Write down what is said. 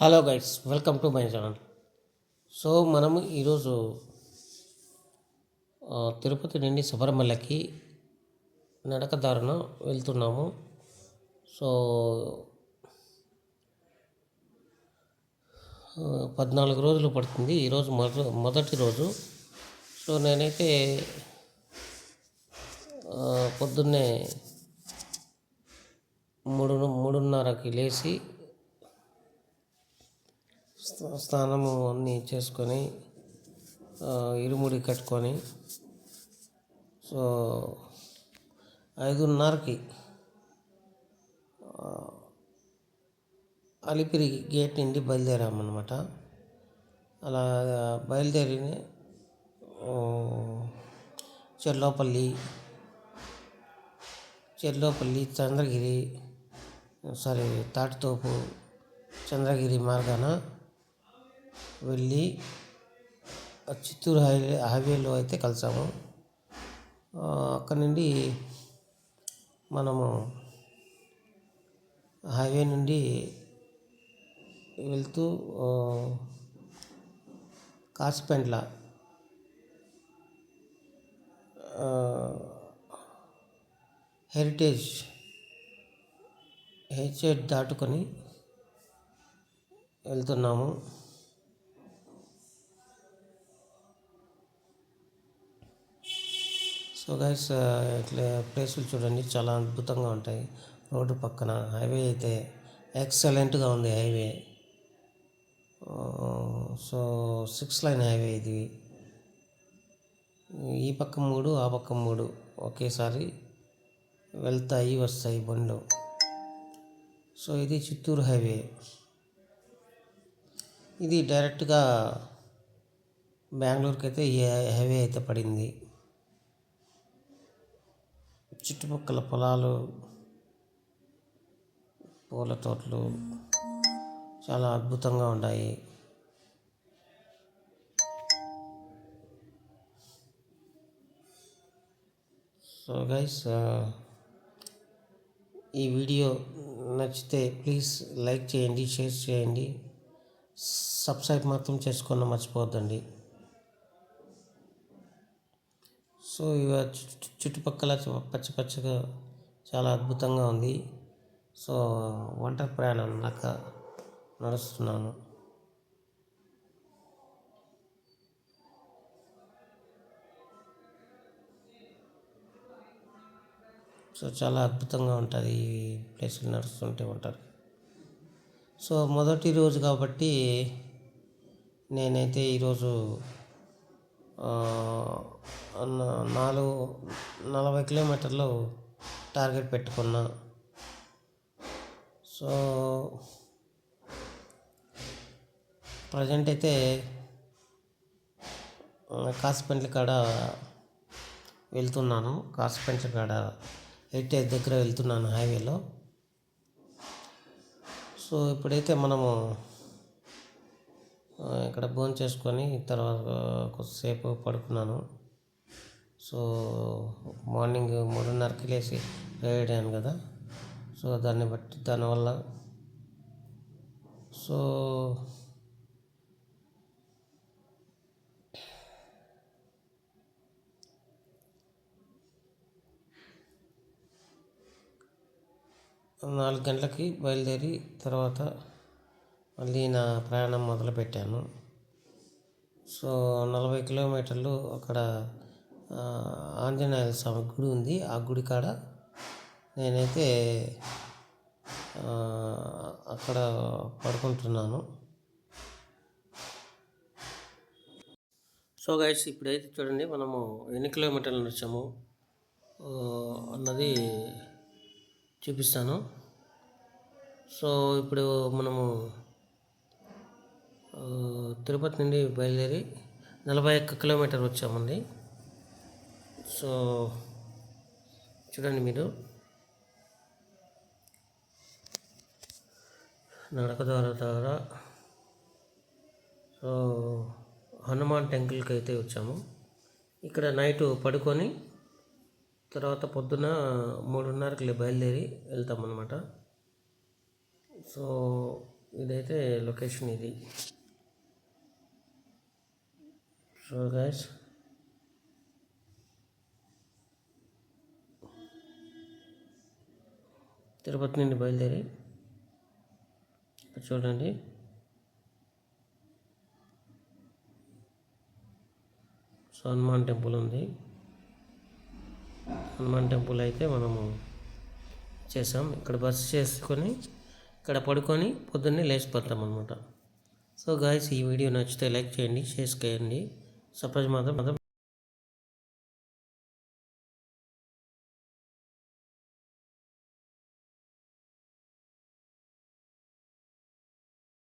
Hello guys welcome to my channel so మనము ఈరోజు తిరుపతి నుండి శబరిమలకి నడకదారిన వెళ్తున్నాము. సో పద్నాలుగు రోజులు పడుతుంది ఈరోజు మొద మొదటి రోజు. సో నేనైతే పొద్దున్నే మూడు మూడున్నరకి లేచి స్నానము అన్నీ చేసుకొని ఇరుముడి కట్టుకొని సో ఐదున్నరకి అలిపిరి గేట్ నుండి బయలుదేరామన్నమాట. అలా బయలుదేరి చెర్లోపల్లి చెర్లోపల్లి చంద్రగిరి సారీ తాటితోపు చంద్రగిరి మార్గాన వెళ్ళి చిత్తూరు హైవే హైవేలో అయితే కలిసాము. అక్కడ నుండి మనము హైవే నుండి వెళ్తూ ఆ, కాసిపెంట్ల హెరిటేజ్ హెచ్ఎడ్ దాటుకొని వెళ్తున్నాము. సో గైస్ ఇట్లా ప్లేసులు చూడండి చాలా అద్భుతంగా ఉంటాయి. రోడ్డు పక్కన హైవే అయితే ఎక్సలెంట్గా ఉంది highway. So six lane highway ఇది. ఈ పక్క మూడు ఆ పక్క మూడు ఒకేసారి వెళ్తాయి వస్తాయి బండ్లు. సో ఇది చిత్తూరు హైవే. ఇది డైరెక్ట్గా బెంగళూరుకి అయితే ఈ హైవే అయితే పడింది. చుట్టుపక్కల పొలాలు పూల తోటలు చాలా అద్భుతంగా ఉన్నాయి. సో గైస్ uh, ఈ వీడియో నచ్చితే ప్లీజ్ లైక్ చేయండి షేర్ చేయండి. సబ్స్క్రైబ్ మాత్రం చేసుకున్న మర్చిపోవద్దండి. సో ఇవ చుట్టు- చుట్టుపక్కల పచ్చ పచ్చగా చాలా అద్భుతంగా ఉంది. సో ఒంటరి ప్రయాణం నాక నడుస్తున్నాను. సో చాలా అద్భుతంగా ఉంటుంది ఈ ప్లేసులు నడుస్తుంటే ఉంటారు సో మొదటి రోజు కాబట్టి నేనైతే ఈరోజు నాలుగు నలభై కిలోమీటర్లు టార్గెట్ పెట్టుకున్నా. సో ప్రజెంట్ అయితే కాసిపెంట్ల కాడ వెళ్తున్నాను. కాసిపెంట్ల కాడ ఎయిటేజ్ దగ్గర వెళ్తున్నాను హైవేలో. సో ఇప్పుడైతే మనము ఇక్కడ భోజనం చేసుకొని తర్వాత కొద్దిసేపు పడుకున్నాను. సో మార్నింగ్ మూడున్నరకి లేచి వేయడాను కదా. సో దాన్ని బట్టి దానివల్ల సో నాలుగు గంటలకి బయలుదేరి తర్వాత మళ్ళీ నా ప్రయాణం మొదలుపెట్టాను. సో నలభై కిలోమీటర్లు అక్కడ ఆంజనేయ స్వామి గుడి ఉంది. ఆ గుడి కాడ నేనైతే అక్కడ పడుకుంటున్నాను. సో గైడ్స్ ఇప్పుడైతే చూడండి మనము ఎన్ని కిలోమీటర్లు నడిచాము అన్నది చూపిస్తాను. సో ఇప్పుడు మనము తిరుపతి నుండి బయలుదేరి నలభై ఒక్క కిలోమీటర్ వచ్చామండి. సో చూడండి మీరు. నడక ద్వారా ద్వారా. సో హనుమాన్ టెంపుల్కి అయితే వచ్చాము. ఇక్కడ నైట్ పడుకొని తర్వాత పొద్దున మూడున్నరకి లే- బయలుదేరి వెళ్తామన్నమాట. సో ఇదైతే లొకేషన్ ఇది. సో గైస్ తిరుపతి నుండి బయలుదేరి చూడండి. సో హనుమాన్ టెంపుల్ ఉంది. హనుమాన్ టెంపుల్ అయితే మనము చేసాం. ఇక్కడ బస్ చేసుకొని ఇక్కడ పడుకొని పొద్దున్నే లేచిపోతాం అనమాట సో గాయస్ ఈ వీడియో నచ్చితే లైక్ చేయండి షేర్ చేయండి. सफज मतलब मतलब